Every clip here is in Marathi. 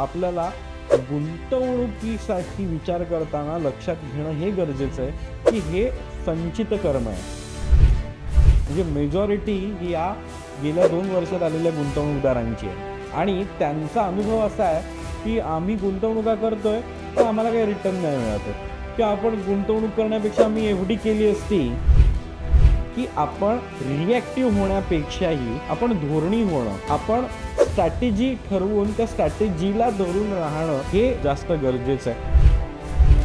आपल्याला गुंतवणुकीसाठी विचार करताना लक्षात घेणं हे गरजेचं आहे की हे संचित कर्म आहे म्हणजे मेजॉरिटी ही या गेल्या दोन वर्षात आलेल्या गुंतवणूकदारांची आहे आणि त्यांचा अनुभव असा आहे की आम्ही गुंतवणुका करतोय तर आम्हाला काही रिटर्न नाही मिळत आहे. आपण गुंतवणूक करण्यापेक्षा आम्ही एफ डी केली असती की आपण रिॲक्टिव्ह होण्यापेक्षाही आपण धोरणी होणं आपण स्ट्रॅटेजी ठरवून त्या स्ट्रॅटेजीला धरून राहणं हे जास्त गरजेचं आहे.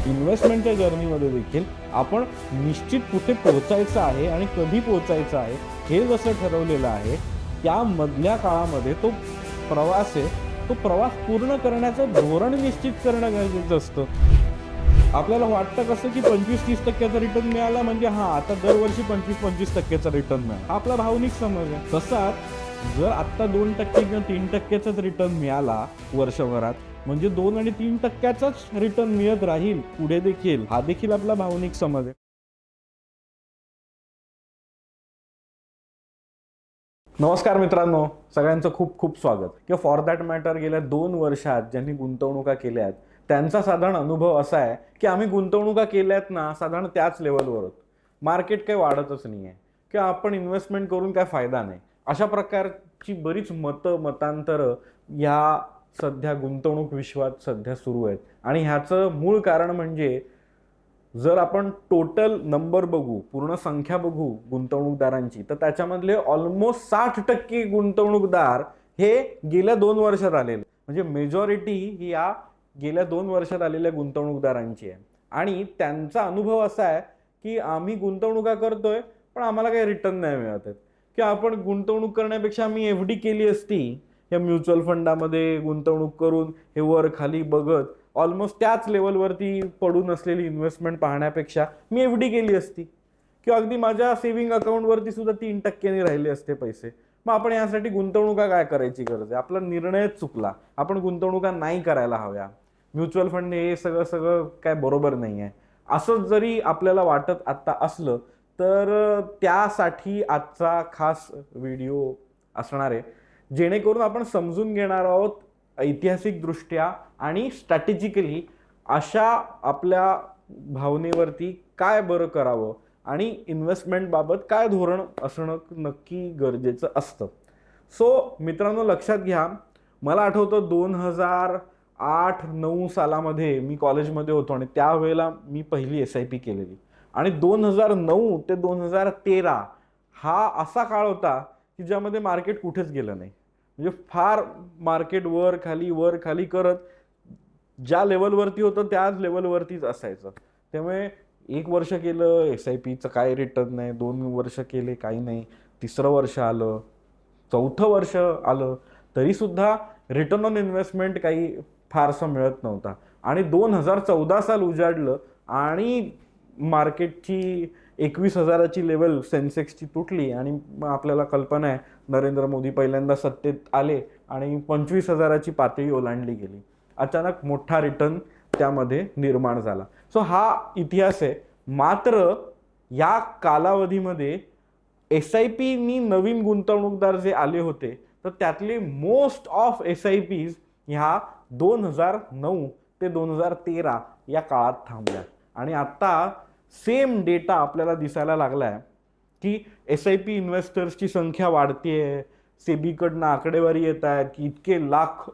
इन्व्हेस्टमेंटच्या जर्नीमध्ये देखील आपण निश्चित कुठे पोहोचायचं आहे आणि कधी पोहोचायचं आहे हे जसं ठरवलेलं आहे त्यामधल्या काळामध्ये तो प्रवास आहे तो प्रवास पूर्ण करण्याचं धोरण निश्चित करणं गरजेचं असतं. आपल्याला वाटतं कसं की पंचवीस तीस टक्क्याचा रिटर्न मिळाला म्हणजे हा आता दरवर्षी पंचवीस पंचवीस टक्क्याचा रिटर्न मिळाला. आपला भावनिक समज आहे. तसाच जर आत्ता दोन टक्के किंवा तीन टक्क्याचाच रिटर्न मिळाला वर्षभरात म्हणजे दोन आणि तीन टक्क्याचाच रिटर्न मिळत राहील पुढे देखील हा देखील आपला भावनिक समज आहे. नमस्कार मित्रांनो सगळ्यांचं खूप खूप स्वागत. किंवा फॉर दॅट मॅटर गेल्या दोन वर्षात ज्यांनी गुंतवणुका केल्या आहेत त्यांचा साधारण अनुभव असा आहे की आम्ही गुंतवणुका केल्यात ना साधारण त्याच लेवलवर आहोत मार्केट काही वाढतच नाही आहे किंवा आपण इन्व्हेस्टमेंट करून काय फायदा नाही. अशा प्रकारची बरीच मतं मतांतरं या सध्या गुंतवणूक विश्वात सध्या सुरू आहेत. आणि ह्याचं मूळ कारण म्हणजे जर आपण टोटल नंबर बघू पूर्ण संख्या बघू गुंतवणूकदारांची तर त्याच्यामधले ऑलमोस्ट साठ टक्के गुंतवणूकदार हे गेल्या दोन वर्षात आलेले. म्हणजे मेजॉरिटी ही या गेल्या दोन वर्षात आलेल्या गुंतवणूकदारांची आहे. आणि त्यांचा अनुभव असा आहे की आम्ही गुंतवणुका करतोय पण आम्हाला काही रिटर्न नाही मिळत आहेत. की आपण गुंतवणूक करण्यापेक्षा मी एफ डी केली असती या म्युच्युअल फंडामध्ये गुंतवणूक करून हे वर खाली बघत ऑलमोस्ट त्याच लेवलवरती पडून असलेली इन्व्हेस्टमेंट पाहण्यापेक्षा मी एफ डी केली असती. किंवा अगदी माझ्या सेव्हिंग अकाउंटवरती सुद्धा तीन टक्क्यांनी राहिले असते पैसे. मग आपण यासाठी गुंतवणुका काय करायची गरज आहे? आपला निर्णयच चुकला. आपण गुंतवणुका नाही करायला हव्या. म्युच्युअल फंड हे सगळं सगळं काय बरोबर नाही आहे असंच जरी आपल्याला वाटत आत्ता असलं तर त्यासाठी आजचा खास व्हिडिओ असणार आहे. जेणेकरून आपण समजून घेणार आहोत ऐतिहासिकदृष्ट्या आणि स्ट्रॅटेजिकली अशा आपल्या भावनेवरती काय बरं करावं आणि इन्व्हेस्टमेंटबाबत काय धोरण असणं नक्की गरजेचं असतं. सो मित्रांनो लक्षात घ्या. मला आठवतं दोन हजार आठ नऊ सालामध्ये मी कॉलेजमध्ये होतो आणि त्यावेळेला मी पहिली एस आय पी केलेली. आणि दोन हजार नऊ ते दोन हजार तेरा हा असा काळ होता की ज्यामध्ये मार्केट कुठेच गेलं नाही. म्हणजे फार मार्केट वर खाली वर खाली करत ज्या लेवलवरती होतं त्याच लेवलवरतीच असायचं. त्यामुळे एक वर्ष केलं एस आय पीचं काय रिटर्न नाही दोन वर्ष केले काही नाही. तिसरं वर्ष आलं चौथं वर्ष आलं तरीसुद्धा रिटर्न ऑन इन्व्हेस्टमेंट काही फारसं मिळत नव्हता. आणि दोन हजार चौदा साल उजाडलं आणि मार्केटची एकवीस हजाराची लेवल सेन्सेक्सची तुटली आणि मग आपल्याला कल्पना आहे नरेंद्र मोदी पहिल्यांदा सत्तेत आले आणि पंचवीस हजाराची पातळी ओलांडली गेली. अचानक मोठा रिटर्न त्यामध्ये निर्माण झाला. सो हा इतिहास आहे. मात्र या कालावधीमध्ये एस आय पीनी नवीन गुंतवणूकदार जे आले होते तर त्यातले most of S I Ps ह्या दोन हजार नऊ ते दोन हजार तेरा या काळात थांबल्या आणि आत्ता सेम डेटा आपल्याला दिसायला लागला आहे की एस आय पी इन्व्हेस्टर्सची संख्या वाढते आहे सेबीकडनं आकडेवारी येत आहेत की इतके लाख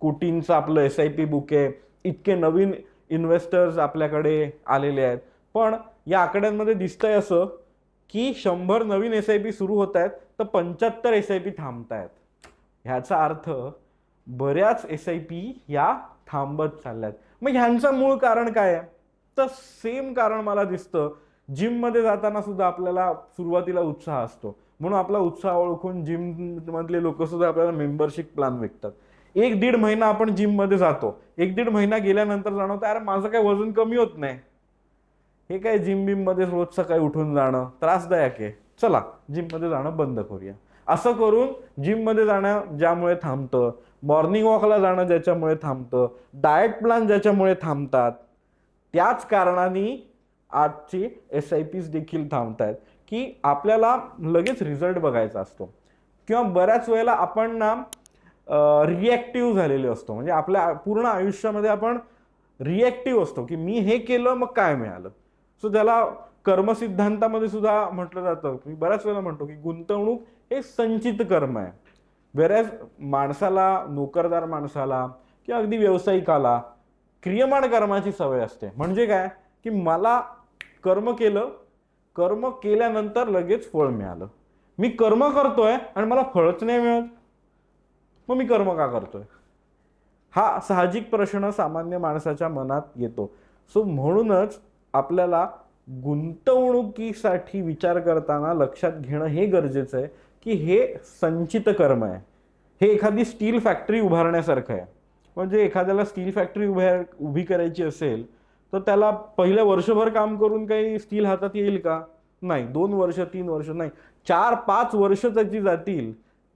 कोटींचं आपलं एस आय पी बुक आहे इतके नवीन इन्व्हेस्टर्स आपल्याकडे आलेले आहेत. पण या आकड्यांमध्ये दिसतंय असं की शंभर नवीन एस आय पी सुरू होत आहेत तर पंच्याहत्तर एस आय पी थांबत आहेत ह्याचा अर्थ बऱ्याच एस आय पी या थांबत चालल्या आहेत मग ह्यांचं मूळ कारण काय आहे? सेम कारण मला दिसतं जिममध्ये जाताना सुद्धा आपल्याला सुरुवातीला उत्साह असतो. म्हणून आपला उत्साह ओळखून जिम मधले लोक सुद्धा आपल्याला मेंबरशिप प्लॅन विकतात. एक दीड महिना आपण जिममध्ये जातो. एक दीड महिना गेल्यानंतर जाणवतं अरे माझं काय वजन कमी होत नाही. हे काय जिम बिममध्ये रोज सकाळी उठून जाणं त्रासदायक आहे. चला जिममध्ये जाणं बंद करूया. असं करून जिममध्ये जाणं ज्यामुळे थांबतं मॉर्निंग वॉकला जाणं ज्याच्यामुळे थांबतं डाएट प्लॅन ज्याच्यामुळे थांबतात त्याच कारणाने आजची एस आय पीज देखील थांबत आहेत की आपल्याला लगेच रिझल्ट बघायचा असतो. किंवा बऱ्याच वेळेला आपण ना रिॲक्टिव्ह झालेले असतो. म्हणजे आपल्या पूर्ण आयुष्यामध्ये आपण रिॲक्टिव्ह असतो की मी हे केलं मग काय मिळालं? सो त्याला कर्मसिद्धांतामध्ये सुद्धा म्हटलं जातं मी बऱ्याच वेळेला म्हणतो की गुंतवणूक हे संचित कर्म आहे. बऱ्याच माणसाला नोकरदार माणसाला किंवा अगदी व्यावसायिकाला क्रियमाण कर्माची सवय असते. म्हणजे काय? की मला कर्म केलं कर्म केल्यानंतर लगेच फळ मिळालं. मी कर्म करतोय आणि मला फळच नाही मिळत. मग मी कर्म का करतोय? हा साहजिक प्रश्न सामान्य माणसाच्या मनात येतो. सो म्हणूनच आपल्याला गुंतवणुकीसाठी विचार करताना लक्षात घेणं हे गरजेचं आहे की हे संचित कर्म आहे. हे एखादी स्टील फॅक्टरी उभारण्यासारखं आहे. म्हणजे एखाद्याला स्टील फॅक्टरी उभ्या उभी करायची असेल तर त्याला पहिल्या वर्षभर काम करून काही स्टील हातात येईल का? नाही. दोन वर्ष तीन वर्ष नाही. चार पाच वर्ष त्याची जातील.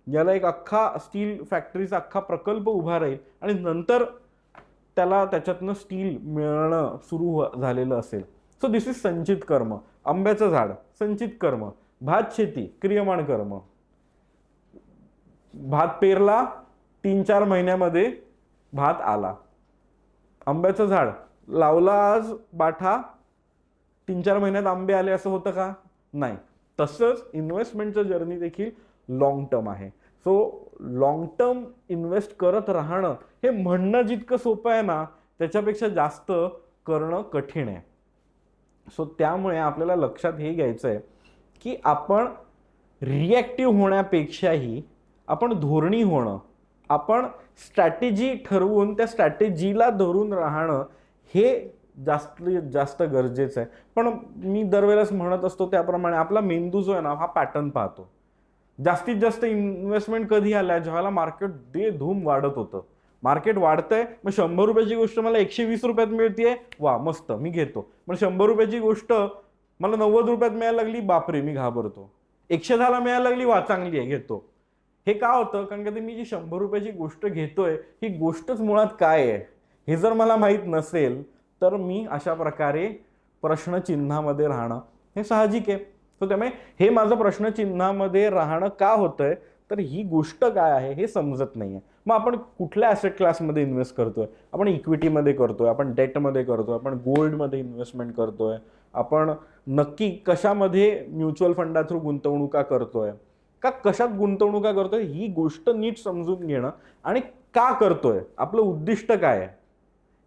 याला एक अख्खा स्टील फॅक्टरीचा अख्खा प्रकल्प उभा राहील आणि नंतर त्याला त्याच्यातनं स्टील मिळणं सुरू झालेलं असेल. सो दिस इज संचित कर्म. आंब्याचं झाड संचित कर्म. भात शेती क्रियमाण कर्म. भात पेरला तीन चार महिन्यामध्ये भात आला. आंब्याचं झाड. लावला आज बाठा? तीन चार महिन्यात आंबे आले असं होतं का? नाही. तसंच इन्व्हेस्टमेंटचं जर्नी देखील लॉंग टर्म आहे. सो लॉंग टर्म इन्व्हेस्ट करत राहणं हे म्हणणं जितकं सोपं आहे ना त्याच्यापेक्षा जास्त करणं कठीण आहे. सो त्यामुळे आपल्याला लक्षात हे घ्यायचं आहे की आपण रिॲक्टिव्ह होण्यापेक्षाही आपण धोरणी होणं आपण स्ट्रॅटेजी ठरवून त्या स्ट्रॅटेजीला धरून राहणं हे जास्त जास्त गरजेचं आहे. पण मी दरवेळेस म्हणत असतो त्याप्रमाणे आपला मेंदू जो आहे ना हा पॅटर्न पाहतो. जास्तीत जास्त इन्व्हेस्टमेंट कधी आल्या? जेव्हा मार्केट दे धूम वाढत होतं. मार्केट वाढतंय मग शंभर रुपयाची गोष्ट मला एकशे वीस रुपयात मिळतीये वा मस्त मी घेतो. पण शंभर रुपयाची गोष्ट मला नव्वद रुपयात मिळायला लागली बापरे मी घाबरतो. एकशे दहाला मिळायला लागली वा चांगली आहे घेतो. हे का होतं? कारण का ते मी जी शंभर रुपयाची गोष्ट घेतोय ही गोष्टच मुळात काय आहे? हे जर मला माहीत नसेल तर मी अशा प्रकारे प्रश्नचिन्हामध्ये राहणं हे साहजिक आहे. सो त्यामुळे हे माझं प्रश्नचिन्हामध्ये राहणं का होतंय? तर ही गोष्ट काय आहे हे समजत नाही आहे मग आपण कुठल्या ॲसेट क्लासमध्ये इन्व्हेस्ट करतोय? आपण इक्विटीमध्ये करतोय आपण डेटमध्ये करतोय आपण गोल्डमध्ये इन्व्हेस्टमेंट करतोय आपण नक्की कशामध्ये म्युच्युअल फंडा थ्रू गुंतवणुका करतोय? का कशात गुंतवणुका करतोय ही गोष्ट नीट समजून घेणं आणि का करतोय? आपलं उद्दिष्ट काय आहे?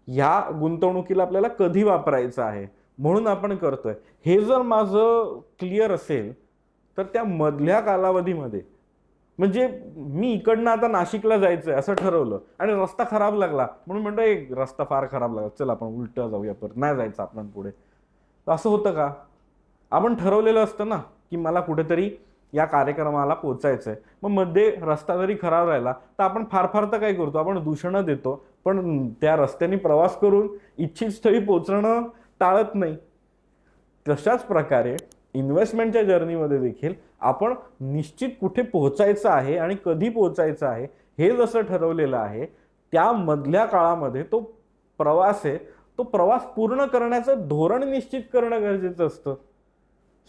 ह्या गुंतवणुकीला आपल्याला कधी वापरायचं आहे? म्हणून आपण करतोय. हे जर माझं क्लिअर असेल तर त्या मधल्या कालावधीमध्ये म्हणजे मी इकडनं आता नाशिकला जायचंय असं ठरवलं आणि रस्ता खराब लागला म्हणून म्हणतो एक रस्ता फार खराब लागला चल आपण उलट जाऊया परत नाही जायचं आपण पुढे. असं होतं का? आपण ठरवलेलं असतं ना की मला कुठेतरी या कार्यक्रमाला पोचायचं आहे मग मध्ये रस्ता जरी खराब राहिला तर आपण फार फार तर काय करतो? आपण दूषणं देतो. पण त्या रस्त्याने प्रवास करून इच्छित स्थळी पोचणं टाळत नाही. तशाच प्रकारे इन्व्हेस्टमेंटच्या जर्नीमध्ये देखील आपण निश्चित कुठे पोहोचायचं आहे आणि कधी पोहोचायचं आहे हे जसं ठरवलेलं आहे त्यामधल्या काळामध्ये तो प्रवास आहे तो प्रवास पूर्ण करण्याचं धोरण निश्चित करणं गरजेचं असतं.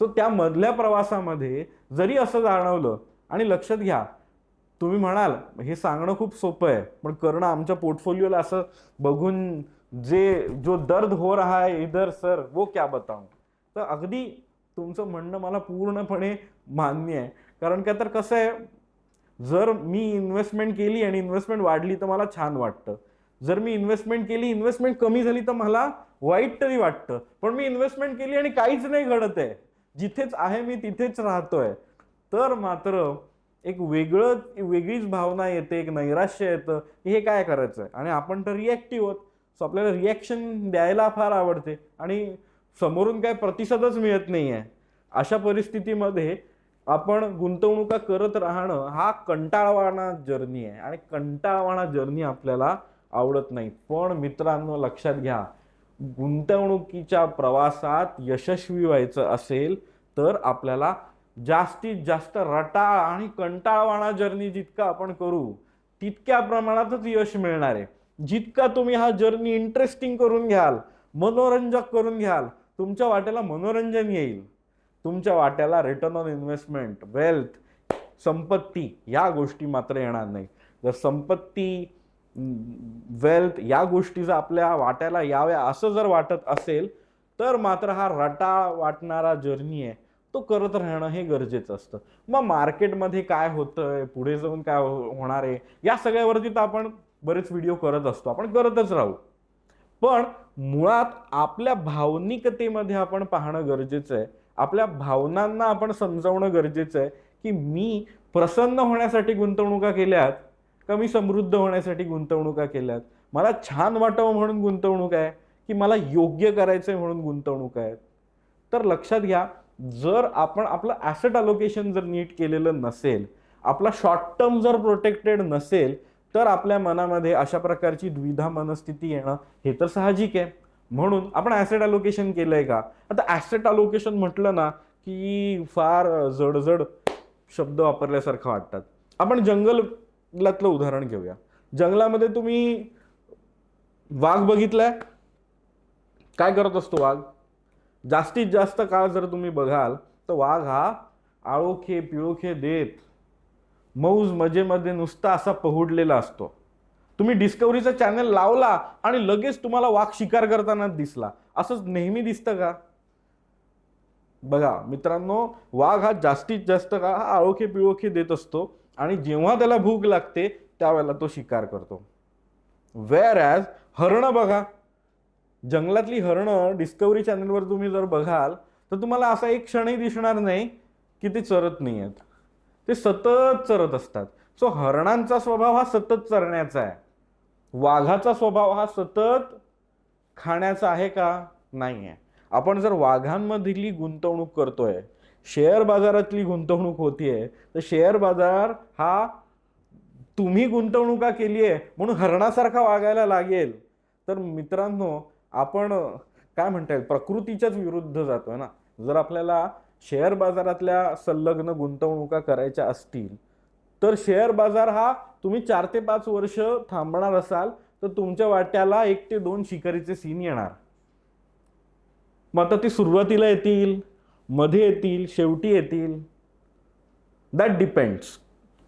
सो त्या मधल्या प्रवासामध्ये जरी असं जाणवलं आणि लक्षात घ्या तुम्ही म्हणाल हे सांगणं खूप सोपं आहे पण करणं आमच्या पोर्टफोलिओला असं बघून जे जो दर्द हो रहा है इधर सर वो क्या बताऊं? तर अगदी तुमचं म्हणणं मला पूर्णपणे मान्य आहे. कारण का तर कसं आहे जर मी इन्व्हेस्टमेंट केली आणि इन्व्हेस्टमेंट वाढली तर मला छान वाटतं. जर मी इन्व्हेस्टमेंट केली इन्व्हेस्टमेंट कमी झाली तर मला वाईट तरी वाटतं. पण मी इन्व्हेस्टमेंट केली आणि काहीच नाही घडत आहे. जिथेच आहे मी तिथेच राहतोय. तर मात्र एक वेगळं वेगळीच भावना येते एक नैराश्य येतं की हे काय करायचं आहे आणि आपण तर रिॲक्टिव्ह आहोत. सो आपल्याला रिॲक्शन द्यायला फार आवडते. आणि समोरून काय प्रतिसादच मिळत नाही आहे अशा परिस्थितीमध्ये आपण गुंतवणुका करत राहणं हा कंटाळवाणा जर्नी आहे. आणि कंटाळवाणा जर्नी आपल्याला आवडत नाही. पण मित्रांनो लक्षात घ्या. गुंतवणुकीच्या प्रवासात यशस्वी व्हायचं असेल तर आपल्याला जास्तीत जास्त रटाळ आणि कंटाळवाणा जर्नी जितका आपण करू तितक्या प्रमाणातच यश मिळणार आहे. जितका तुम्ही हा जर्नी इंटरेस्टिंग करून घ्याल मनोरंजक करून घ्याल तुमच्या वाट्याला मनोरंजन येईल. तुमच्या वाट्याला रिटर्न ऑन इन्व्हेस्टमेंट वेल्थ संपत्ती या गोष्टी मात्र येणार नाही. जर संपत्ती वेल्थ या गोष्टी जर आपल्या वाट्याला याव्या असं जर वाटत असेल तर मात्र हा रटाळ वाटणारा जर्नी आहे तो करत राहणं हे गरजेचं असतं. मग मार्केटमध्ये काय होतंय पुढे जाऊन काय हो- होणार आहे या सगळ्यावरती तर आपण बरेच व्हिडिओ करत असतो आपण करतच राहू. पण मुळात आपल्या भावनिकतेमध्ये आपण पाहणं गरजेचं आहे आपल्या भावनांना आपण समजावणं गरजेचं आहे की मी प्रसन्न होण्यासाठी गुंतवणुका केल्यात का मी समृद्ध होण्यासाठी गुंतवणुका केल्यात. मला छान वाटावं म्हणून गुंतवणूक आहे की मला योग्य करायचंय म्हणून गुंतवणूक आहेत तर लक्षात घ्या जर आपण आपलं ॲसेट अलोकेशन जर नीट केलेलं नसेल आपला शॉर्ट टर्म जर प्रोटेक्टेड नसेल तर आपल्या मनामध्ये अशा प्रकारची द्विधा मनस्थिती येणं हे तर साहजिक आहे. म्हणून आपण ॲसेट अलोकेशन आहे का? आता ॲसेट अलोकेशन म्हटलं ना की फार जडजड शब्द वापरल्यासारखं वाटतात. आपण जंगल जंगलातलं उदाहरण घेऊया. जंगलामध्ये तुम्ही वाघ बघितलाय? काय करत असतो वाघ? जास्तीत जास्त काळ जर तुम्ही बघाल तर वाघ हा आळोखे पिळोखे देत मौज मजेमध्ये नुसता असा पहुडलेला असतो. तुम्ही डिस्कवरीचा चॅनल लावला आणि लगेच तुम्हाला वाघ शिकार करताना दिसला. असंच नेहमी दिसतं का? बघा मित्रांनो वाघ हा जास्तीत जास्त काळ हा आळोखे पिळोखे देत असतो. आणि जेव्हा त्याला भूक लागते त्यावेळेला तो शिकार करतो. वेअर ॲज हरणं बघा. जंगलातली हरणं डिस्कवरी चॅनलवर तुम्ही जर बघाल तर तुम्हाला असा एक क्षणही दिसणार नाही की ते चरत नाही आहेत ते सतत चरत असतात. सो हरणांचा स्वभाव हा सतत चरण्याचा आहे. वाघाचा स्वभाव हा सतत खाण्याचा आहे का? नाही आहे आपण जर वाघांमधली गुंतवणूक करतोय शेअर बाजारातली गुंतवणूक होतीये तर शेअर बाजार हा तुम्ही गुंतवणुका केली आहे म्हणून हरणासारखा वागायला लागेल. तर मित्रांनो आपण काय म्हणता येईल? प्रकृतीच्याच विरुद्ध जातोय ना. जर आपल्याला शेअर बाजारातल्या संलग्न गुंतवणुका करायच्या असतील तर शेअर बाजार हा तुम्ही चार ते पाच वर्ष थांबणार असाल तर तुमच्या वाट्याला एक ते दोन शिकारीचे सीन येणार. मग आता ती सुरुवातीला येतील मध्ये येतील शेवटी येतील. दॅट डिपेंड्स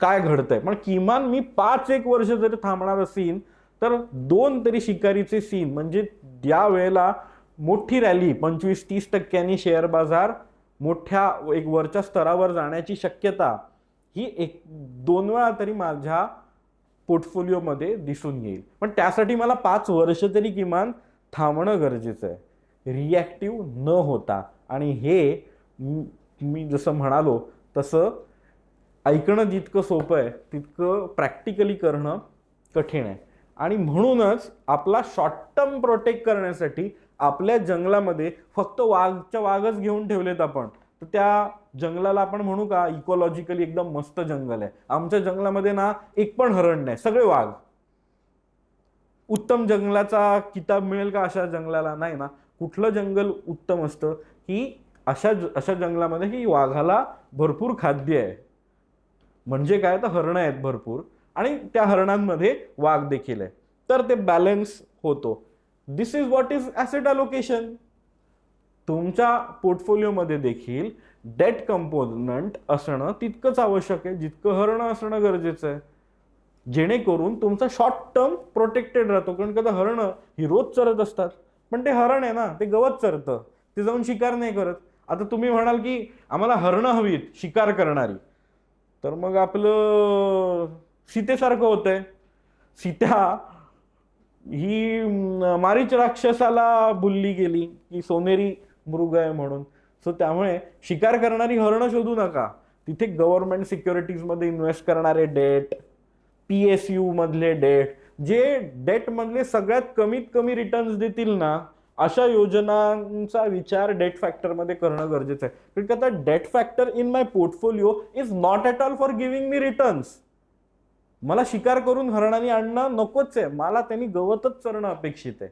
काय घडतंय? पण किमान मी पाच एक वर्ष जरी थांबणार असेल तर दोन तरी शिकारीचे सीन म्हणजे ज्या वेळेला मोठी रॅली पंचवीस तीस टक्क्यांनी शेअर बाजार मोठ्या एक वरच्या स्तरावर जाण्याची शक्यता ही एक दोन वेळा तरी माझ्या पोर्टफोलिओमध्ये दिसून येईल. पण त्यासाठी मला पाच वर्ष तरी किमान थांबणं गरजेचं आहे. रिॲक्टिव्ह न होता. आणि हे मी जसं म्हणालो तसं ऐकणं जितकं सोपं आहे तितकं प्रॅक्टिकली करणं कठीण आहे. आणि म्हणूनच आपला शॉर्ट टर्म प्रोटेक्ट करण्यासाठी आपल्या जंगलामध्ये फक्त वाघच्या वाघच घेऊन ठेवलेत आपण. तर त्या जंगलाला आपण म्हणू का इकोलॉजिकली एकदम मस्त जंगल आहे. आमच्या जंगलामध्ये ना एक पण हरण नाही सगळे वाघ. उत्तम जंगलाचा किताब मिळेल का अशा जंगलाला? नाही ना. कुठलं जंगल उत्तम असतं? की अशा अशा जंगलामध्ये की वाघाला भरपूर खाद्य आहे. म्हणजे काय? तर हरणं आहेत भरपूर. आणि त्या हरणांमध्ये वाघ देखील आहे. तर ते बॅलन्स होतो. This is what is asset allocation तुमच्या पोर्टफोलिओमध्ये देखील डेट कंपोनंट असणं तितकंच आवश्यक आहे. जितकं हरणं असणं गरजेचं आहे. जेणेकरून तुमचा शॉर्ट टर्म प्रोटेक्टेड राहतो. कारण का हरणं ही रोज चरत असतात. पण ते हरण आहे ना ते गवत चरतं. ते जाऊन शिकार नाही करत. आता तुम्ही म्हणाल की आम्हाला हरणं हवीत शिकार करणारी. तर मग आपलं सीतेसारखं होतंय. सीता ही मारीच राक्षसाला बुलली गेली की सोनेरी मृग आहे म्हणून. सो त्यामुळे शिकार करणारी हरणं शोधू नका. तिथे गव्हर्नमेंट सिक्युरिटीजमध्ये इन्व्हेस्ट करणारे डेट पी एस यू मधले डेट जे डेट मधले सगळ्यात कमीत कमी रिटर्न्स देतील ना अशा योजनांचा विचार डेट फॅक्टरमध्ये करणं गरजेचं आहे. कारण का आता debt factor in my portfolio is not at all for giving me returns मला शिकार करून हरणाने आणणं नकोच आहे. मला त्यांनी गवतच चरणं अपेक्षित आहे.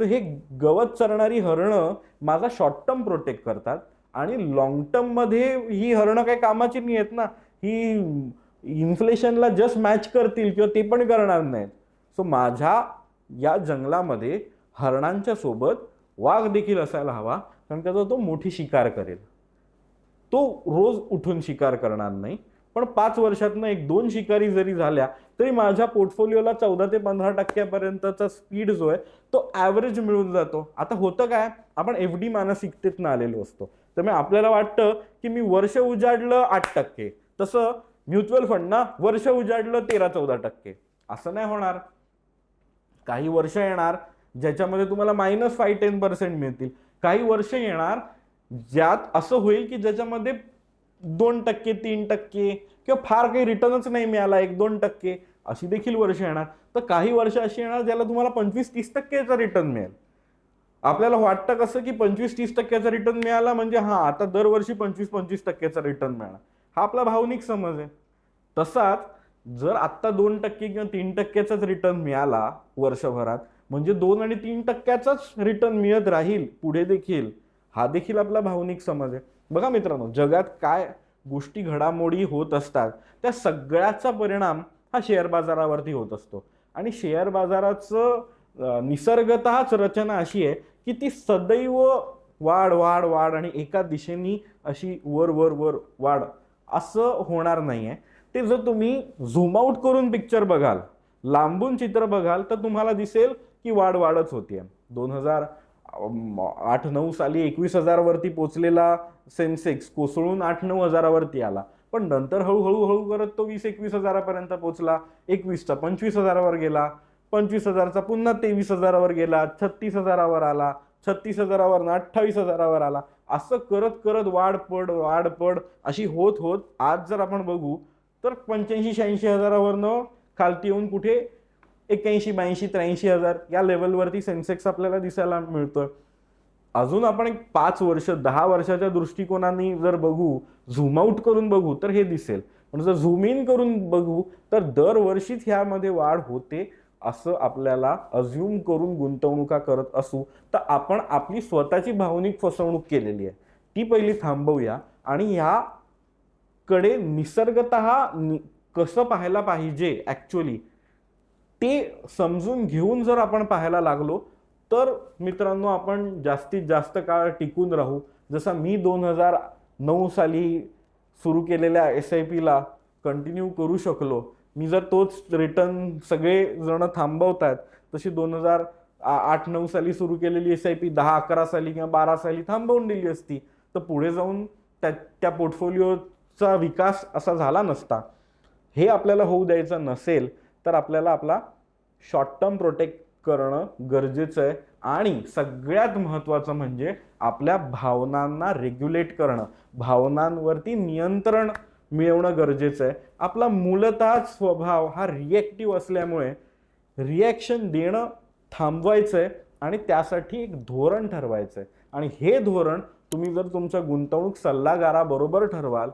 सो हे गवत चरणारी हरणं माझा शॉर्ट टर्म प्रोटेक्ट करतात आणि लॉंग टर्ममध्ये ही हरणं काही कामाची नाही आहेत ना. ही इन्फ्लेशनला जस्ट मॅच करतील किंवा ते पण करणार नाहीत. सो माझ्या या जंगलामध्ये हरणांच्या सोबत वाघ देखील असायला हवा कारण त्याचा तो मोठी शिकार करेल. तो रोज उठून शिकार करणार नाही पण पाच वर्षातनं एक दोन शिकारी जरी झाल्या तरी माझ्या पोर्टफोलिओला चौदा ते पंधरा टक्क्यापर्यंतचा स्पीड जो आहे तो ॲव्हरेज मिळून जातो. आता होतं काय आपण एफ डी मानसिकतेतनं आलेलो असतो. त्यामुळे आपल्याला वाटतं की मी वर्ष उजाडलं आठ टक्के. तसं म्युच्युअल फंड ना वर्ष उजाडलं तेरा चौदा टक्के. असं नाही होणार. काही वर्ष येणार ज्याच्यामध्ये तुम्हाला मायनस फाय टेन पर्सेंट मिळतील. काही वर्ष येणार ज्यात असं होईल की ज्याच्यामध्ये दोन टक्के तीन टक्के किंवा फार काही रिटर्नच नाही मिळाला एक दोन टक्के अशी देखील वर्ष येणार. तर काही वर्ष अशी येणार ज्याला तुम्हाला पंचवीस तीस टक्केचा रिटर्न मिळेल. आपल्याला वाटतं कसं की पंचवीस तीस टक्क्याचा रिटर्न मिळाला म्हणजे हा आता दरवर्षी पंचवीस पंचवीस टक्क्याचा रिटर्न मिळणार हा आपला भावनिक समज आहे. तसाच जर आत्ता दोन टक्के किंवा तीन टक्क्याचाच रिटर्न मिळाला वर्षभरात म्हणजे दोन आणि तीन टक्क्याचाच रिटर्न मिळत राहील पुढे देखील. हा देखील आपला भावनिक समज आहे. बघा मित्रांनो जगात काय गोष्टी घडामोडी होत असतात त्या सगळ्याचा परिणाम हा शेअर बाजारावरती होत असतो. आणि शेअर बाजाराचं निसर्गतःच रचना अशी आहे की ती सदैव वाढ वाढ वाढ आणि एका दिशेनी अशी वर वर वर वाढ असं होणार नाही आहे ते जर तुम्ही झूम आउट करून पिक्चर बघाल लांबून चित्र बघाल तर तुम्हाला दिसेल की वाढ वाढच आहे दोन हजार आठ नऊ साली एकवीस हजारावरती पोचलेला सेन्सेक्स कोसळून आठ नऊ हजारावरती आला. पण नंतर हळूहळू हळू करत तो वीस एकवीस हजारापर्यंत पोचला. एकवीसचा पंचवीस हजारावर गेला. पंचवीस हजारचा पुन्हा तेवीस हजारावर गेला. छत्तीस हजारावर आला. छत्तीस हजारावर अठ्ठावीस हजारावर आला. असं करत करत वाढ पड वाढ पड अशी होत होत आज जर आपण बघू तर पंच्याऐंशी शहाऐंशी हजारावरनं खालती येऊन कुठे एक्क्याऐंशी ब्याऐंशी त्र्याऐंशी हजार या लेवलवरती सेन्सेक्स आपल्याला दिसायला मिळतोय. अजून आपण एक पाच वर्ष दहा वर्षाच्या दृष्टिकोनाने जर बघू झूम आउट करून बघू तर हे दिसेल. पण जर झूम इन करून बघू तर दरवर्षीच ह्यामध्ये वाढ होते असं आपल्याला अज्युम करून गुंतवणुका करत असू तर आपण आपली स्वतःची भावनिक फसवणूक केलेली आहे. ती पहिली थांबवूया. आणि ह्याकडे निसर्गत कसं पाहायला पाहिजे ॲक्च्युली ते समजून घेऊन जर आपण पाहायला लागलो तर मित्रांनो आपण जास्तीत जास्त काळ टिकून राहू. जसा मी दोन हजार नऊ साली सुरू केलेल्या एस आय पीला कंटिन्यू करू शकलो. मी जर तोच रिटर्न सगळेजणं थांबवतात तशी दोन हजार आठ नऊ साली सुरू केलेली एस आय पी दहा अकरा साली किंवा बारा साली थांबवून दिली असती तर पुढे जाऊन त्या त्या पोर्टफोलिओचा विकास असा झाला नसता. हे आपल्याला होऊ द्यायचं नसेल तर आपल्याला आपला शॉर्ट टर्म प्रोटेक्ट करणं गरजेचं आहे. आणि सगळ्यात महत्त्वाचं म्हणजे आपल्या भावनांना रेग्युलेट करणं. भावनांवरती नियंत्रण मिळवणं गरजेचं आहे. आपला मूलतः स्वभाव हा रिॲक्टिव्ह असल्यामुळे रिॲक्शन देणं थांबवायचं आहे आणि त्यासाठी एक धोरण ठरवायचं आहे. आणि हे धोरण तुम्ही जर तुमच्या गुंतवणूक सल्लागाराबरोबर ठरवाल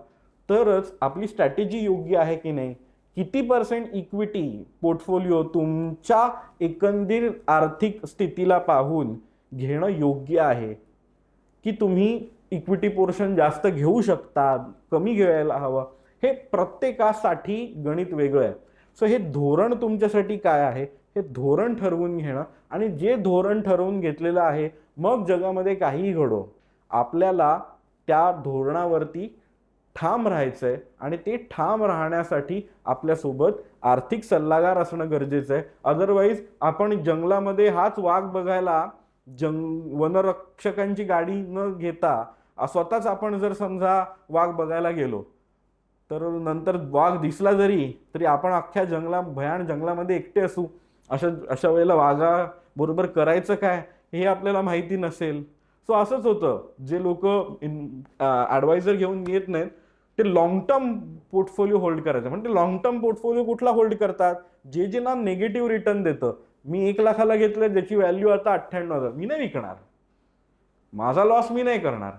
तरच आपली स्ट्रॅटेजी योग्य आहे की नाही? किती पर्सेंट इक्विटी पोर्टफोलिओ तुमच्या एकंदर आर्थिक स्थितीला पाहून घेणं योग्य आहे? की तुम्ही इक्विटी पोर्शन जास्त घेऊ शकता कमी घ्यायला हवं? हे प्रत्येकासाठी गणित वेगळं आहे. सो हे धोरण तुमच्यासाठी काय आहे? हे धोरण ठरवून घेणं. आणि जे धोरण ठरवून घेतलेलं आहे मग जगामध्ये काहीही घडो. आपल्याला त्या धोरणावरती ठाम राहायचं आहे आणि ते ठाम राहण्यासाठी आपल्यासोबत आर्थिक सल्लागार असणं गरजेचं आहे अदरवाईज आपण जंगलामध्ये हाच वाघ बघायला जंग वनरक्षकांची गाडी न घेता स्वतःच आपण जर समजा वाघ बघायला गेलो तर नंतर वाघ दिसला जरी तरी आपण अख्ख्या जंगला भयान जंगलामध्ये एकटे असू. अशा अशा वेळेला वाघा बरोबर करायचं काय हे आपल्याला माहिती नसेल. सो असंच होतं. जे लोक ॲडवायझर घेऊन येत नाहीत ते लॉंग टर्म पोर्टफोलिओ होल्ड करायचं. म्हणजे ते लॉंग टर्म पोर्टफोलिओ कुठला होल्ड करतात? जे जे ना निगेटिव्ह रिटर्न देतं. मी एक लाखाला घेतलं ज्याची व्हॅल्यू आता अठ्ठ्याण्णव हजार. मी नाही विकणार. माझा लॉस मी नाही करणार.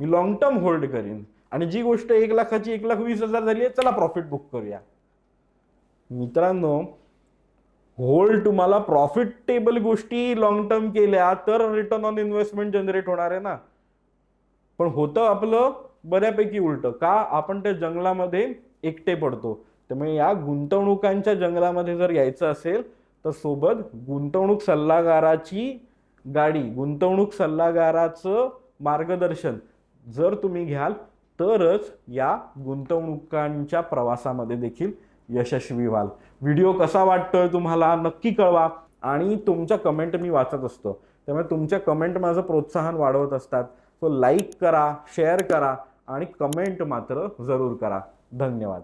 मी लॉंग टर्म होल्ड करीन. आणि जी गोष्ट एक लाखाची एक लाख वीस हजार झाली आहे चला प्रॉफिट बुक करूया. मित्रांनो होल्ड तुम्हाला प्रॉफिटेबल गोष्टी लॉंग टर्म केल्या तर रिटर्न ऑन इन्व्हेस्टमेंट जनरेट होणार आहे ना. पण होतं आपलं बऱ्यापैकी उलट. का? आपण त्या जंगलामध्ये एकटे पडतो. त्यामुळे या गुंतवणुकांच्या जंगलामध्ये जर यायचं असेल तर सोबत गुंतवणूक सल्लागाराची गाडी गुंतवणूक सल्लागाराचं मार्गदर्शन जर तुम्ही घ्याल तरच या गुंतवणुकांच्या प्रवासामध्ये देखील यशस्वी व्हाल. व्हिडिओ कसा वाटतोय तुम्हाला नक्की कळवा आणि तुमच्या कमेंट मी वाचत असतो. त्यामुळे तुमच्या कमेंट माझं प्रोत्साहन वाढवत असतात. सो लाईक करा शेअर करा आणि कमेंट मात्र जरूर करा. धन्यवाद.